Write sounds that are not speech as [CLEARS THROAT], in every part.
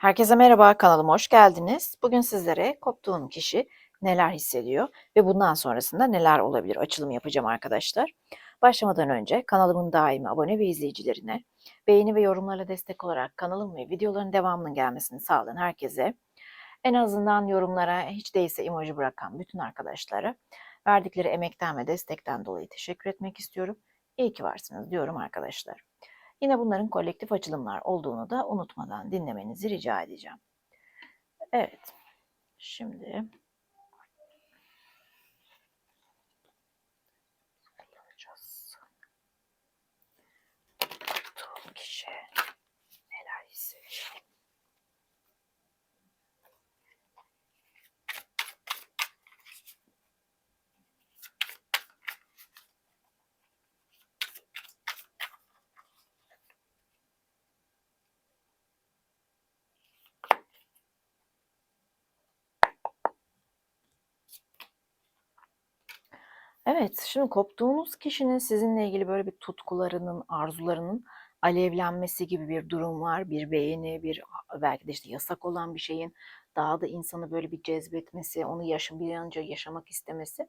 Herkese merhaba, kanalıma hoş geldiniz. Bugün sizlere koptuğun kişi neler hissediyor ve bundan sonrasında neler olabilir açılım yapacağım arkadaşlar. Başlamadan önce kanalımın daimi abone ve izleyicilerine beğeni ve yorumlarla destek olarak kanalım ve videoların devamının gelmesini sağlayan herkese en azından yorumlara hiç değilse emoji bırakan bütün arkadaşlara verdikleri emekten ve destekten dolayı teşekkür etmek istiyorum. İyi ki varsınız diyorum arkadaşlar. Yine bunların kolektif açılımlar olduğunu da unutmadan dinlemenizi rica edeceğim. Evet. Şimdi Evet, şimdi koptuğunuz kişinin sizinle ilgili böyle bir tutkularının, arzularının alevlenmesi gibi bir durum var. Bir beğeni, bir belki de işte yasak olan bir şeyin daha da insanı böyle bir cezbetmesi, onu yaşa, bir an önce yaşamak istemesi.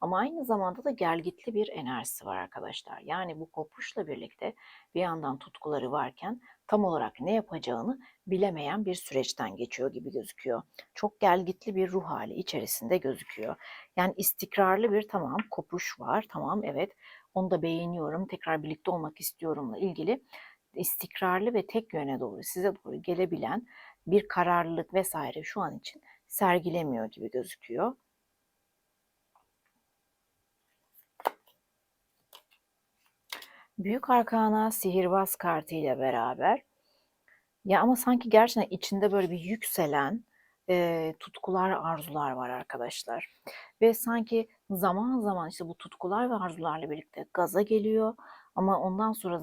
Ama aynı zamanda da gelgitli bir enerjisi var arkadaşlar. Yani bu kopuşla birlikte bir yandan tutkuları varken tam olarak ne yapacağını bilemeyen bir süreçten geçiyor gibi gözüküyor. Çok gelgitli bir ruh hali içerisinde gözüküyor. Yani istikrarlı bir tamam kopuş var. Tamam evet onu da beğeniyorum. Tekrar birlikte olmak istiyorumla ilgili istikrarlı ve tek yöne doğru size doğru gelebilen bir kararlılık vesaire şu an için sergilemiyor gibi gözüküyor. Büyük Arkana Sihirbaz kartı ile beraber ya ama sanki gerçekten içinde böyle bir yükselen e, tutkular, arzular var arkadaşlar. Ve sanki zaman zaman işte bu tutkular ve arzularla birlikte gaza geliyor. Ama ondan sonra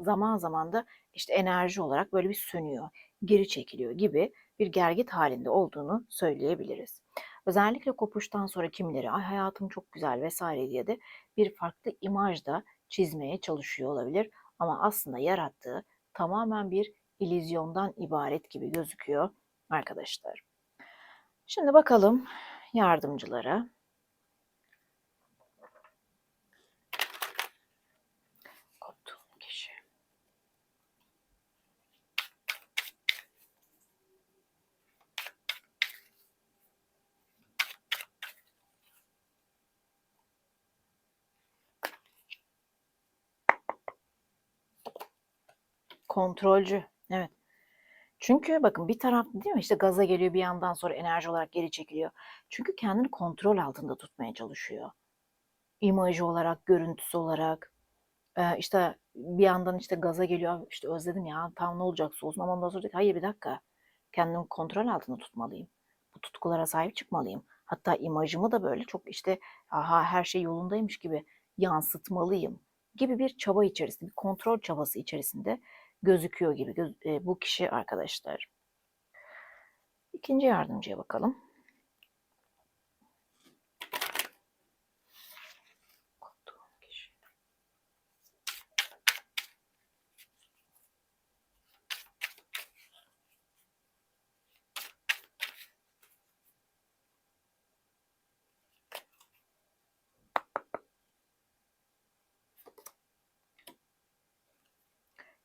zaman zaman da işte enerji olarak böyle bir sönüyor, geri çekiliyor gibi bir gergit halinde olduğunu söyleyebiliriz. Özellikle kopuştan sonra kimileri ay hayatım çok güzel vesaire diye de bir farklı imaj da çizmeye çalışıyor olabilir. Ama aslında yarattığı tamamen bir ilizyondan ibaret gibi gözüküyor arkadaşlar. Şimdi bakalım yardımcılara. Koptuğum kişi. Kontrolcü. Evet. Çünkü bakın bir taraf değil mi işte gaza geliyor bir yandan sonra enerji olarak geri çekiliyor. Çünkü kendini kontrol altında tutmaya çalışıyor. İmajı olarak, görüntüsü olarak. Ee, işte bir yandan işte gaza geliyor. işte özledim ya tam ne olacaksa olsun ama ondan sonra diyor hayır bir dakika. Kendimi kontrol altında tutmalıyım. Bu tutkulara sahip çıkmalıyım. Hatta imajımı da böyle çok işte aha her şey yolundaymış gibi yansıtmalıyım gibi bir çaba içerisinde, bir kontrol çabası içerisinde gözüküyor gibi e, bu kişi arkadaşlar. İkinci yardımcıya bakalım.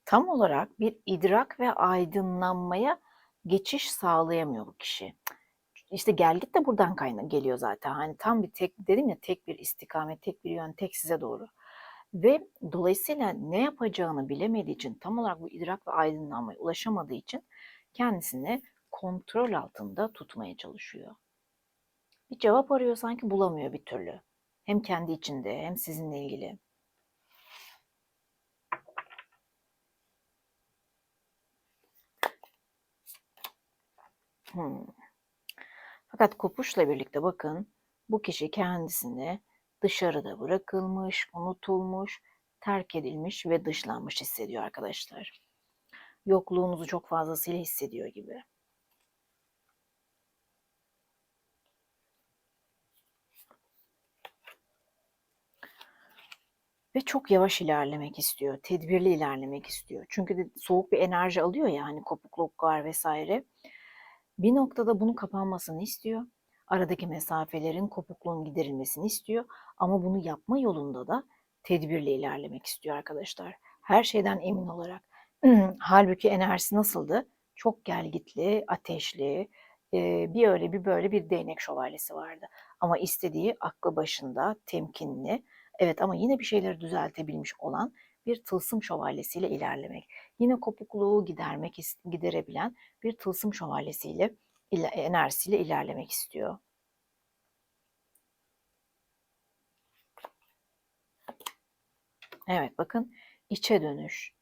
Tam olarak bir idrak ve aydınlanmaya geçiş sağlayamıyor bu kişi. İşte gelgit de buradan kaynak geliyor zaten. Hani tam bir tek dedim ya tek bir istikamet, tek bir yön, tek size doğru. Ve dolayısıyla ne yapacağını bilemediği için tam olarak bu idrak ve aydınlanmaya ulaşamadığı için kendisini kontrol altında tutmaya çalışıyor. Bir cevap arıyor sanki bulamıyor bir türlü. Hem kendi içinde hem sizinle ilgili. Hmm. Fakat kopuşla birlikte bakın bu kişi kendisini dışarıda bırakılmış, unutulmuş, terk edilmiş ve dışlanmış hissediyor arkadaşlar. Yokluğunuzu çok fazlasıyla hissediyor gibi. ve çok yavaş ilerlemek istiyor. Tedbirli ilerlemek istiyor. Çünkü de soğuk bir enerji alıyor ya hani kopukluk var vesaire. Bir noktada bunun kapanmasını istiyor. Aradaki mesafelerin, kopukluğun giderilmesini istiyor. Ama bunu yapma yolunda da tedbirli ilerlemek istiyor arkadaşlar. Her şeyden emin olarak. [CLEARS THROAT] Halbuki enerjisi nasıldı? Çok gelgitli, ateşli, bir öyle bir böyle bir değnek şövalyesi vardı. Ama istediği aklı başında, temkinli, evet ama yine bir şeyleri düzeltebilmiş olan bir tılsım şövalyesiyle ilerlemek. Yine kopukluğu gidermek, giderebilen bir tılsım şövalyesiyle enerjisiyle ilerlemek istiyor. Evet bakın içe dönüş.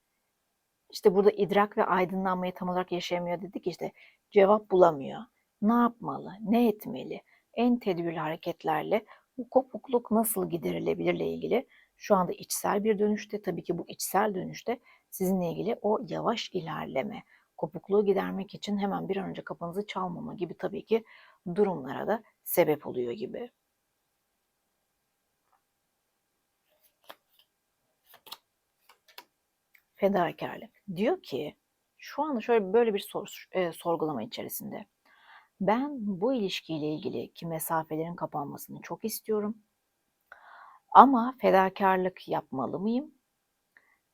İşte burada idrak ve aydınlanmayı tam olarak yaşayamıyor dedik işte cevap bulamıyor. Ne yapmalı, ne etmeli? En tedbirli hareketlerle bu kopukluk nasıl giderilebilirle ilgili şu anda içsel bir dönüşte tabii ki bu içsel dönüşte sizinle ilgili o yavaş ilerleme, kopukluğu gidermek için hemen bir an önce kapınızı çalmama gibi tabii ki durumlara da sebep oluyor gibi. Fedakarlık. Diyor ki şu anda şöyle böyle bir sor, e, sorgulama içerisinde. Ben bu ilişkiyle ilgili ki mesafelerin kapanmasını çok istiyorum. Ama fedakarlık yapmalı mıyım?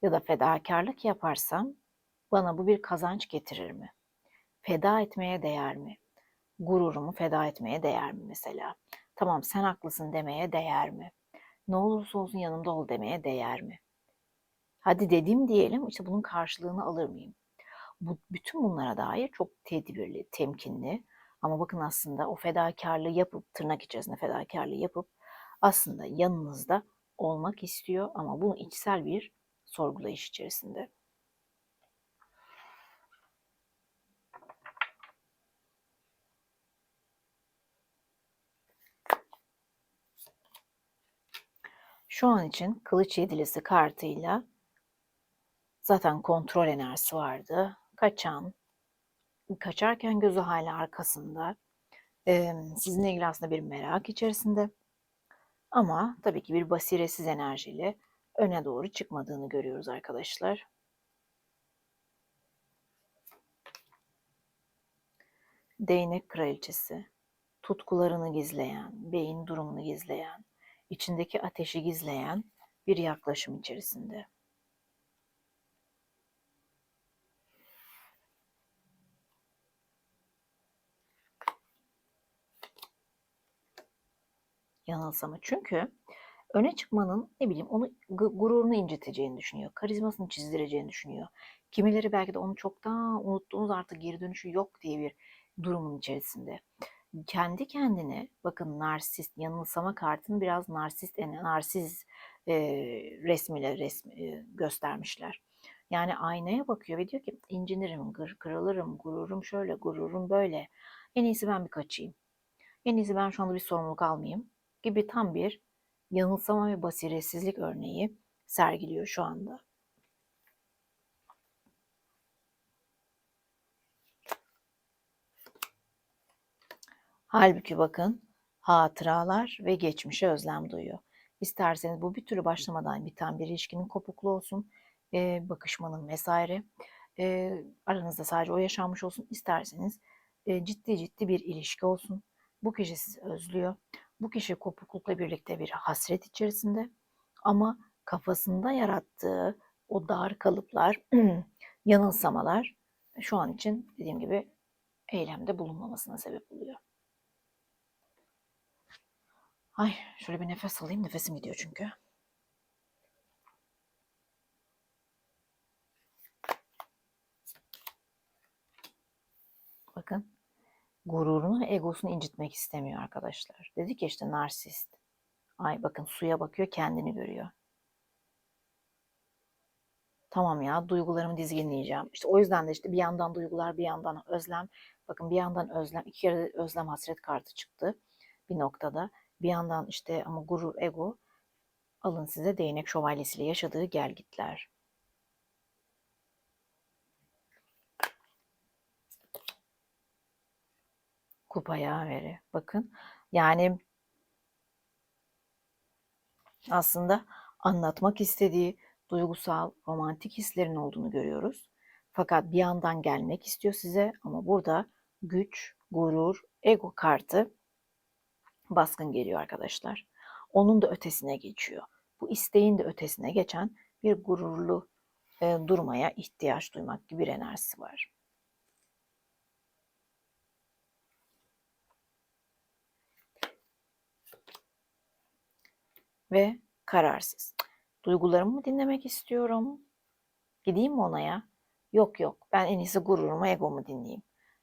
Ya da fedakarlık yaparsam bana bu bir kazanç getirir mi? Feda etmeye değer mi? Gururumu feda etmeye değer mi mesela? Tamam sen haklısın demeye değer mi? Ne olursa olsun yanımda ol demeye değer mi? Hadi dedim diyelim işte bunun karşılığını alır mıyım? Bu, bütün bunlara dair çok tedbirli, temkinli ama bakın aslında o fedakarlığı yapıp, tırnak içerisinde fedakarlığı yapıp aslında yanınızda olmak istiyor ama bunu içsel bir sorgulayış içerisinde. Şu an için kılıç yedilisi kartıyla zaten kontrol enerjisi vardı. Kaçan, kaçarken gözü hala arkasında. Ee, sizinle ilgili aslında bir merak içerisinde. Ama tabii ki bir basiretsiz enerjiyle öne doğru çıkmadığını görüyoruz arkadaşlar. Değnek kraliçesi, tutkularını gizleyen, beyin durumunu gizleyen, içindeki ateşi gizleyen bir yaklaşım içerisinde. Yanılsama. Çünkü öne çıkmanın ne bileyim onu gururunu inciteceğini düşünüyor. Karizmasını çizdireceğini düşünüyor. Kimileri belki de onu çoktan unuttuğunuz artık geri dönüşü yok diye bir durumun içerisinde. Kendi kendine bakın narsist yanılsama kartını biraz narsist narsiz e, resmiyle resmi, e, göstermişler. Yani aynaya bakıyor ve diyor ki incinirim, kırılırım, gururum şöyle, gururum böyle. En iyisi ben bir kaçayım. En iyisi ben şu anda bir sorumluluk almayayım gibi tam bir yanılsama ve basiretsizlik örneği sergiliyor şu anda. Halbuki bakın hatıralar ve geçmişe özlem duyuyor. İsterseniz bu bir türlü başlamadan biten bir ilişkinin kopuklu olsun, e, bakışmanın vesaire. E, aranızda sadece o yaşanmış olsun. İsterseniz e, ciddi ciddi bir ilişki olsun. Bu kişi sizi özlüyor. Bu kişi kopuklukla birlikte bir hasret içerisinde ama kafasında yarattığı o dar kalıplar, [CLEARS THROAT] yanılsamalar şu an için dediğim gibi eylemde bulunmamasına sebep oluyor. Ay şöyle bir nefes alayım. Nefesim gidiyor çünkü. Bakın gururunu, egosunu incitmek istemiyor arkadaşlar. Dedik ya işte narsist. Ay bakın suya bakıyor kendini görüyor. Tamam ya duygularımı dizginleyeceğim. İşte o yüzden de işte bir yandan duygular bir yandan özlem. Bakın bir yandan özlem iki kere özlem hasret kartı çıktı bir noktada. Bir yandan işte ama gurur ego alın size değnek şövalyesiyle yaşadığı gelgitler. Kupa yaveri. Bakın yani aslında anlatmak istediği duygusal, romantik hislerin olduğunu görüyoruz. Fakat bir yandan gelmek istiyor size ama burada güç, gurur, ego kartı baskın geliyor arkadaşlar. Onun da ötesine geçiyor. Bu isteğin de ötesine geçen bir gururlu e, durmaya ihtiyaç duymak gibi bir enerjisi var. Ve kararsız. Duygularımı mı dinlemek istiyorum? Gideyim mi ona ya? Yok yok ben en iyisi gururumu, egomu dinleyeyim.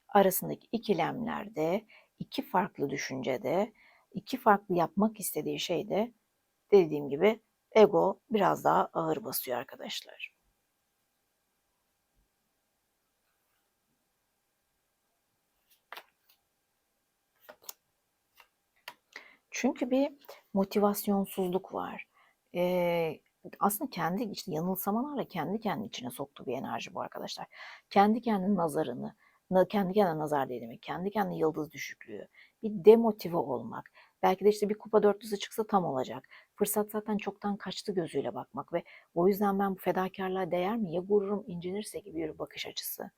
Arasındaki ikilemlerde, iki farklı düşüncede, iki farklı yapmak istediği şeyde dediğim gibi ego biraz daha ağır basıyor arkadaşlar. Çünkü bir motivasyonsuzluk var. Ee, aslında kendi işte yanılsamalarla kendi kendi içine soktuğu bir enerji bu arkadaşlar. Kendi kendinin nazarını, kendi kendine nazar değil demek, kendi kendine yıldız düşüklüğü, bir demotive olmak. Belki de işte bir kupa dörtlüsü çıksa tam olacak. Fırsat zaten çoktan kaçtı gözüyle bakmak ve o yüzden ben bu fedakarlığa değer mi ya gururum incinirse gibi bir bakış açısı.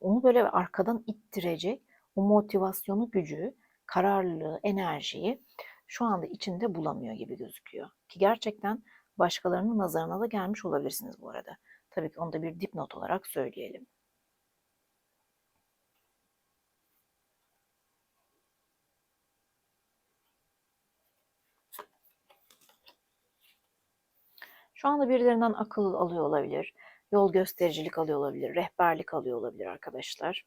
Onu böyle arkadan ittirecek o motivasyonu, gücü, kararlılığı, enerjiyi şu anda içinde bulamıyor gibi gözüküyor. Ki gerçekten başkalarının nazarına da gelmiş olabilirsiniz bu arada. Tabii ki onu da bir dipnot olarak söyleyelim. Şu anda birilerinden akıl alıyor olabilir, yol göstericilik alıyor olabilir, rehberlik alıyor olabilir arkadaşlar.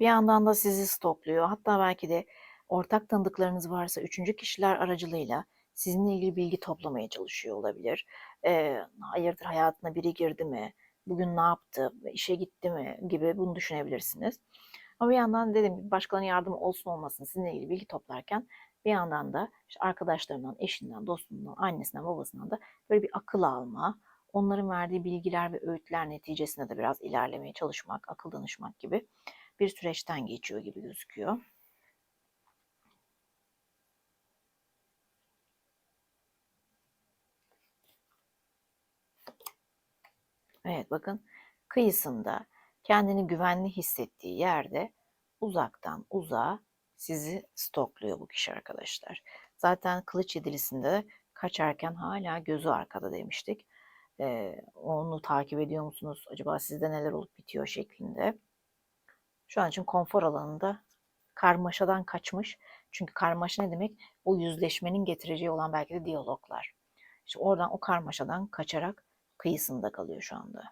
Bir yandan da sizi stokluyor. Hatta belki de ortak tanıdıklarınız varsa üçüncü kişiler aracılığıyla sizinle ilgili bilgi toplamaya çalışıyor olabilir. E, hayırdır hayatına biri girdi mi? Bugün ne yaptı? İşe gitti mi? Gibi bunu düşünebilirsiniz. Ama bir yandan dediğim gibi başkalarına yardım olsun olmasın sizinle ilgili bilgi toplarken bir yandan da işte arkadaşlarından, eşinden, dostundan, annesinden, babasından da böyle bir akıl alma, onların verdiği bilgiler ve öğütler neticesinde de biraz ilerlemeye çalışmak, akıl danışmak gibi bir süreçten geçiyor gibi gözüküyor. Evet bakın kıyısında kendini güvenli hissettiği yerde uzaktan uzağa sizi stokluyor bu kişi arkadaşlar. Zaten kılıç yedilisinde kaçarken hala gözü arkada demiştik. Ee, onu takip ediyor musunuz? Acaba sizde neler olup bitiyor şeklinde. Şu an için konfor alanında karmaşadan kaçmış. Çünkü karmaşa ne demek? O yüzleşmenin getireceği olan belki de diyaloglar. İşte oradan o karmaşadan kaçarak kıyısında kalıyor şu anda.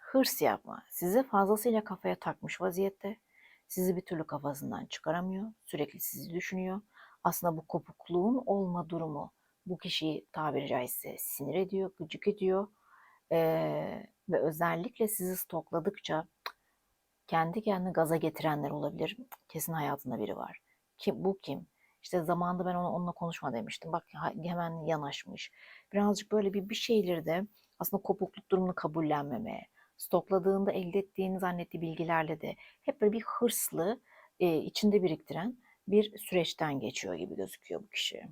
Hırs yapma. Sizi fazlasıyla kafaya takmış vaziyette. Sizi bir türlü kafasından çıkaramıyor. Sürekli sizi düşünüyor aslında bu kopukluğun olma durumu bu kişiyi tabiri caizse sinir ediyor, gıcık ediyor ee, ve özellikle sizi stokladıkça kendi kendine gaza getirenler olabilir. Kesin hayatında biri var. Kim, bu kim? İşte zamanında ben ona, onunla konuşma demiştim. Bak hemen yanaşmış. Birazcık böyle bir, bir şeyleri de aslında kopukluk durumunu kabullenmemeye, stokladığında elde ettiğini zannettiği bilgilerle de hep böyle bir hırslı, e, içinde biriktiren bir süreçten geçiyor gibi gözüküyor bu kişi.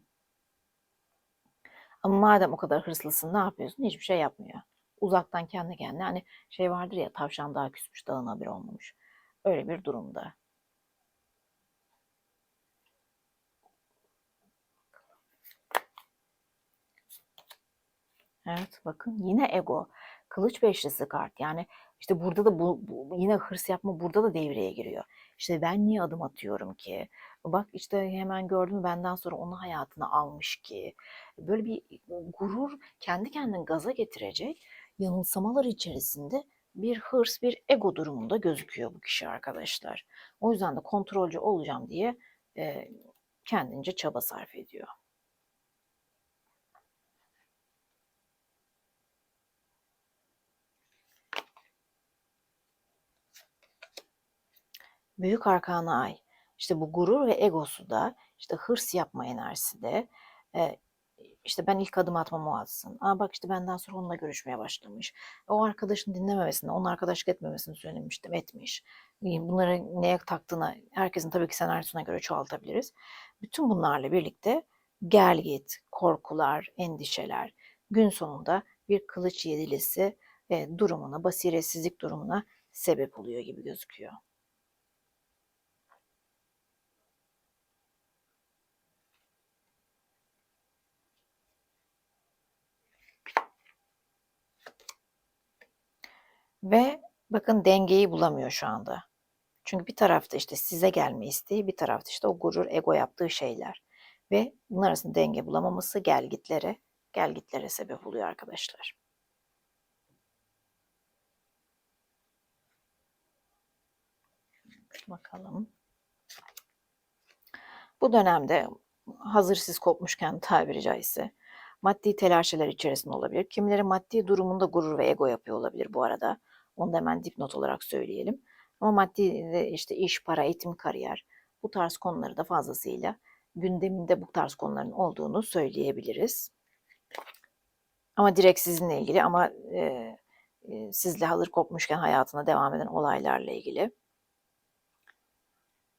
Ama madem o kadar hırslısın ne yapıyorsun? Hiçbir şey yapmıyor. Uzaktan kendi kendine hani şey vardır ya tavşan daha küsmüş dağın haberi olmamış. Öyle bir durumda. Evet bakın yine ego. Kılıç beşlisi kart. Yani işte burada da bu, bu yine hırs yapma burada da devreye giriyor. İşte ben niye adım atıyorum ki? Bak işte hemen gördüm benden sonra onu hayatına almış ki. Böyle bir gurur kendi kendini gaza getirecek yanılsamalar içerisinde bir hırs, bir ego durumunda gözüküyor bu kişi arkadaşlar. O yüzden de kontrolcü olacağım diye e, kendince çaba sarf ediyor. Büyük arkana ay. İşte bu gurur ve egosu da işte hırs yapma enerjisi de E, işte ben ilk adım atmam o. Aa bak işte benden sonra onunla görüşmeye başlamış. O arkadaşın dinlememesini, onun arkadaşlık etmemesini söylemiştim, etmiş. Bunları neye taktığına, herkesin tabii ki senaryosuna göre çoğaltabiliriz. Bütün bunlarla birlikte gel git, korkular, endişeler gün sonunda bir kılıç yedilisi e, durumuna, basiretsizlik durumuna sebep oluyor gibi gözüküyor. Ve bakın dengeyi bulamıyor şu anda. Çünkü bir tarafta işte size gelme isteği, bir tarafta işte o gurur, ego yaptığı şeyler. Ve bunlar arasında denge bulamaması gelgitlere, gelgitlere sebep oluyor arkadaşlar. Bakalım. Bu dönemde hazır siz kopmuşken [LAUGHS] tabiri caizse maddi telaşeler içerisinde olabilir. Kimileri maddi durumunda gurur ve ego yapıyor olabilir bu arada. Onu da hemen dipnot olarak söyleyelim. Ama maddi işte iş, para, eğitim, kariyer bu tarz konuları da fazlasıyla gündeminde bu tarz konuların olduğunu söyleyebiliriz. Ama direkt sizinle ilgili ama e, e, sizle hazır kopmuşken hayatına devam eden olaylarla ilgili.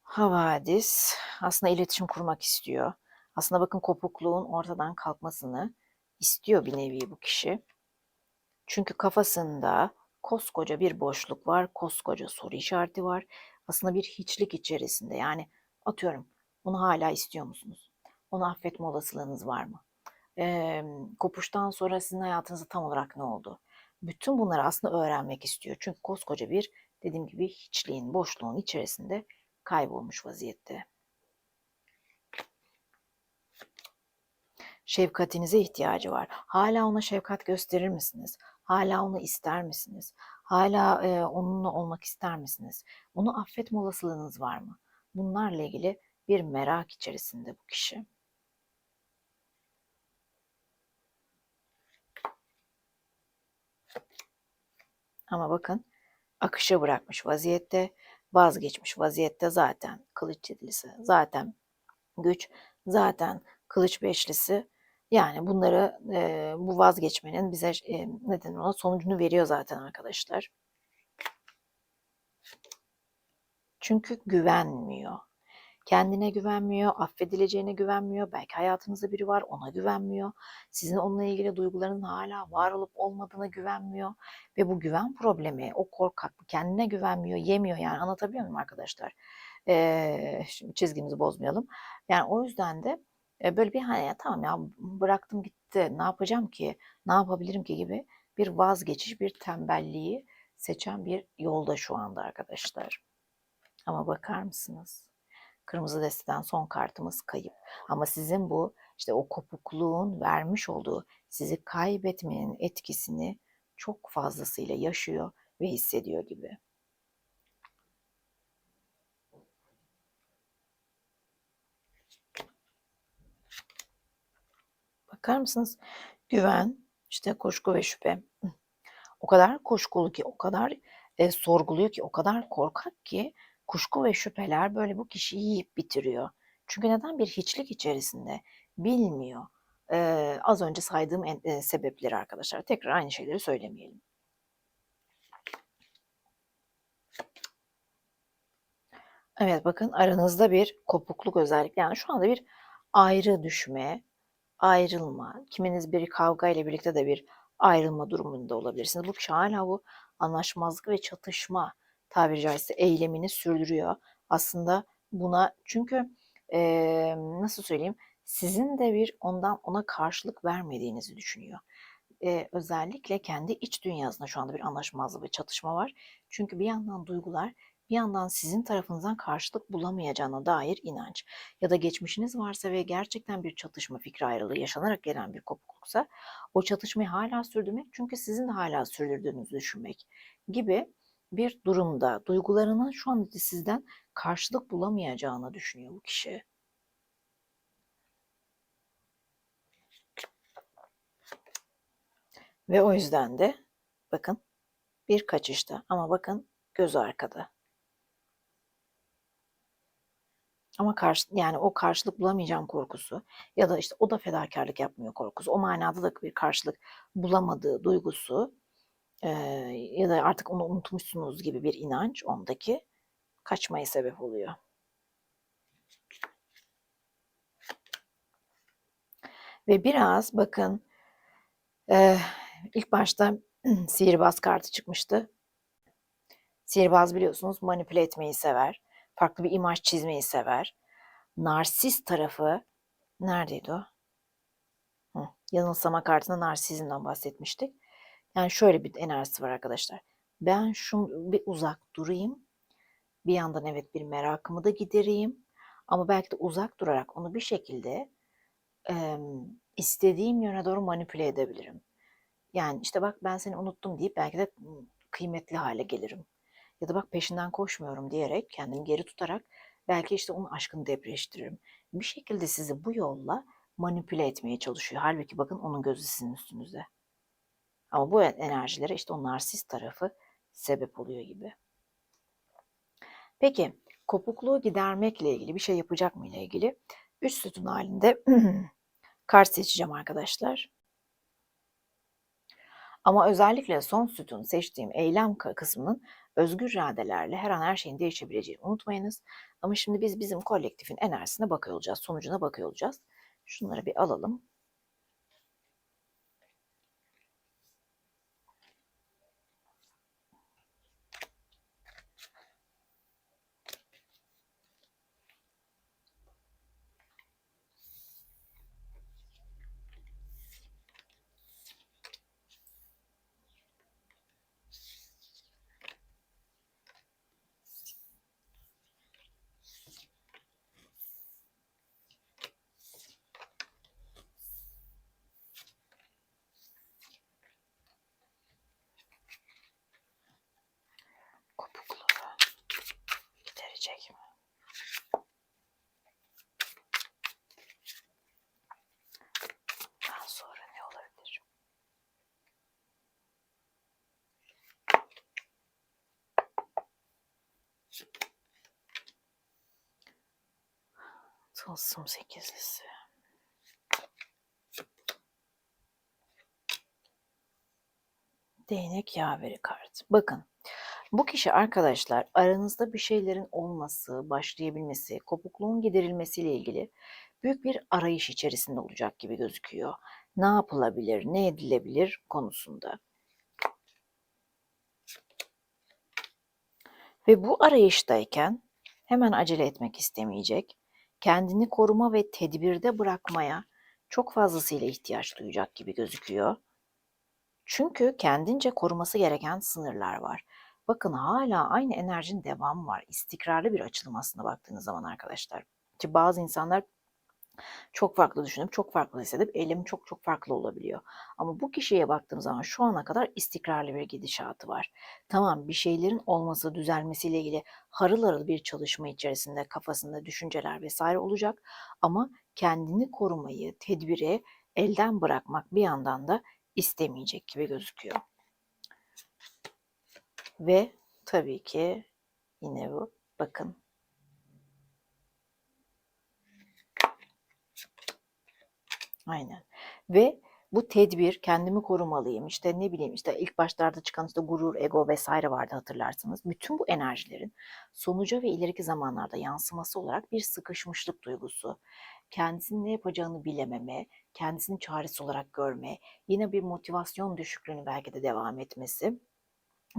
Havadis aslında iletişim kurmak istiyor. Aslında bakın kopukluğun ortadan kalkmasını istiyor bir nevi bu kişi. Çünkü kafasında koskoca bir boşluk var, koskoca soru işareti var. Aslında bir hiçlik içerisinde. Yani atıyorum onu hala istiyor musunuz? Onu affetme olasılığınız var mı? Ee, kopuştan sonra sizin hayatınızda tam olarak ne oldu? Bütün bunları aslında öğrenmek istiyor. Çünkü koskoca bir dediğim gibi hiçliğin, boşluğun içerisinde kaybolmuş vaziyette. Şefkatinize ihtiyacı var. Hala ona şefkat gösterir misiniz? Hala onu ister misiniz? Hala e, onunla olmak ister misiniz? Onu affetme olasılığınız var mı? Bunlarla ilgili bir merak içerisinde bu kişi. Ama bakın akışa bırakmış vaziyette, vazgeçmiş vaziyette zaten kılıç yedilisi, zaten güç, zaten kılıç beşlisi. Yani bunları e, bu vazgeçmenin bize e, neden ona sonucunu veriyor zaten arkadaşlar. Çünkü güvenmiyor. Kendine güvenmiyor, affedileceğine güvenmiyor. Belki hayatınızda biri var, ona güvenmiyor. Sizin onunla ilgili duyguların hala var olup olmadığına güvenmiyor. Ve bu güven problemi, o korkak, kendine güvenmiyor, yemiyor yani anlatabiliyor muyum arkadaşlar? Ee, şimdi çizgimizi bozmayalım. Yani o yüzden de e, böyle bir hani ya tamam ya bıraktım gitti ne yapacağım ki ne yapabilirim ki gibi bir vazgeçiş bir tembelliği seçen bir yolda şu anda arkadaşlar. Ama bakar mısınız? Kırmızı desteden son kartımız kayıp. Ama sizin bu işte o kopukluğun vermiş olduğu sizi kaybetmenin etkisini çok fazlasıyla yaşıyor ve hissediyor gibi. Bakar mısınız? Güven, işte kuşku ve şüphe. O kadar kuşkulu ki, o kadar e, sorguluyor ki, o kadar korkak ki kuşku ve şüpheler böyle bu kişiyi yiyip bitiriyor. Çünkü neden bir hiçlik içerisinde bilmiyor. Ee, az önce saydığım en, e, sebepleri arkadaşlar. Tekrar aynı şeyleri söylemeyelim. Evet bakın aranızda bir kopukluk özellikle yani şu anda bir ayrı düşme, ayrılma, kiminiz bir kavga ile birlikte de bir ayrılma durumunda olabilirsiniz. Bu kişi hala bu anlaşmazlık ve çatışma tabiri caizse eylemini sürdürüyor. Aslında buna çünkü e, nasıl söyleyeyim sizin de bir ondan ona karşılık vermediğinizi düşünüyor. E, özellikle kendi iç dünyasında şu anda bir anlaşmazlık ve çatışma var. Çünkü bir yandan duygular bir yandan sizin tarafınızdan karşılık bulamayacağına dair inanç ya da geçmişiniz varsa ve gerçekten bir çatışma fikri ayrılığı yaşanarak gelen bir kopukluksa o çatışmayı hala sürdürmek çünkü sizin de hala sürdürdüğünüzü düşünmek gibi bir durumda duygularının şu an sizden karşılık bulamayacağını düşünüyor bu kişi. Ve o yüzden de bakın bir kaçışta ama bakın göz arkada. Ama karşı, yani o karşılık bulamayacağım korkusu ya da işte o da fedakarlık yapmıyor korkusu. O manada da bir karşılık bulamadığı duygusu e, ya da artık onu unutmuşsunuz gibi bir inanç ondaki kaçmaya sebep oluyor. Ve biraz bakın e, ilk başta [CLEARS THROAT] sihirbaz kartı çıkmıştı. Sihirbaz biliyorsunuz manipüle etmeyi sever. Farklı bir imaj çizmeyi sever. Narsist tarafı neredeydi o? Hı, yanılsama kartında narsizmden bahsetmiştik. Yani şöyle bir enerjisi var arkadaşlar. Ben şu bir uzak durayım. Bir yandan evet bir merakımı da gidereyim. Ama belki de uzak durarak onu bir şekilde e, istediğim yöne doğru manipüle edebilirim. Yani işte bak ben seni unuttum deyip belki de kıymetli hale gelirim. Ya da bak peşinden koşmuyorum diyerek kendimi geri tutarak belki işte onun aşkını depreştiririm. Bir şekilde sizi bu yolla manipüle etmeye çalışıyor. Halbuki bakın onun gözü sizin üstünüzde. Ama bu enerjilere işte o narsist tarafı sebep oluyor gibi. Peki kopukluğu gidermekle ilgili bir şey yapacak mı ile ilgili üç sütun halinde [CLEARS THROAT] kart seçeceğim arkadaşlar. Ama özellikle son sütun seçtiğim eylem kısmının özgür iradelerle her an her şeyin değişebileceğini unutmayınız. Ama şimdi biz bizim kolektifin enerjisine bakıyor olacağız, sonucuna bakıyor olacağız. Şunları bir alalım. Gelecek mi? Sonra ne olabilir? Tılsım sekizlisi. Değnek yaveri kart. Bakın bu kişi arkadaşlar aranızda bir şeylerin olması, başlayabilmesi, kopukluğun giderilmesiyle ilgili büyük bir arayış içerisinde olacak gibi gözüküyor. Ne yapılabilir, ne edilebilir konusunda. Ve bu arayıştayken hemen acele etmek istemeyecek. Kendini koruma ve tedbirde bırakmaya çok fazlasıyla ihtiyaç duyacak gibi gözüküyor. Çünkü kendince koruması gereken sınırlar var. Bakın hala aynı enerjinin devamı var. İstikrarlı bir açılım aslında baktığınız zaman arkadaşlar. Ki bazı insanlar çok farklı düşünüp çok farklı hissedip eylemi çok çok farklı olabiliyor. Ama bu kişiye baktığım zaman şu ana kadar istikrarlı bir gidişatı var. Tamam bir şeylerin olması, düzelmesiyle ilgili harıl harıl bir çalışma içerisinde kafasında düşünceler vesaire olacak. Ama kendini korumayı, tedbiri elden bırakmak bir yandan da istemeyecek gibi gözüküyor. Ve tabii ki yine bu bakın. Aynen. Ve bu tedbir kendimi korumalıyım. İşte ne bileyim işte ilk başlarda çıkan işte gurur, ego vesaire vardı hatırlarsınız. Bütün bu enerjilerin sonuca ve ileriki zamanlarda yansıması olarak bir sıkışmışlık duygusu, kendisinin ne yapacağını bilememe, kendisini çaresi olarak görme, yine bir motivasyon düşüklüğünü belki de devam etmesi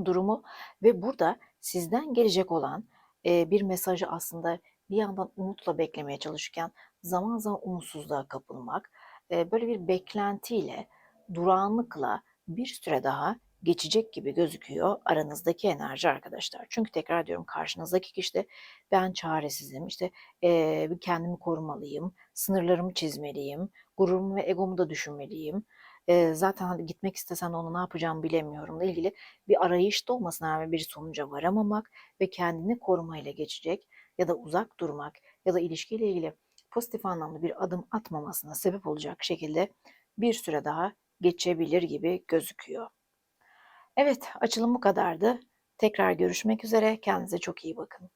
durumu ve burada sizden gelecek olan e, bir mesajı aslında bir yandan umutla beklemeye çalışırken zaman zaman umutsuzluğa kapılmak, e, böyle bir beklentiyle, durağanlıkla bir süre daha geçecek gibi gözüküyor aranızdaki enerji arkadaşlar. Çünkü tekrar diyorum karşınızdaki kişi de ben çaresizim, işte e, kendimi korumalıyım, sınırlarımı çizmeliyim, gururumu ve egomu da düşünmeliyim e, zaten hani gitmek istesen onu ne yapacağımı bilemiyorumla ilgili bir arayışta olmasına rağmen bir sonuca varamamak ve kendini korumayla geçecek ya da uzak durmak ya da ilişkiyle ilgili pozitif anlamda bir adım atmamasına sebep olacak şekilde bir süre daha geçebilir gibi gözüküyor. Evet, açılım bu kadardı. Tekrar görüşmek üzere. Kendinize çok iyi bakın.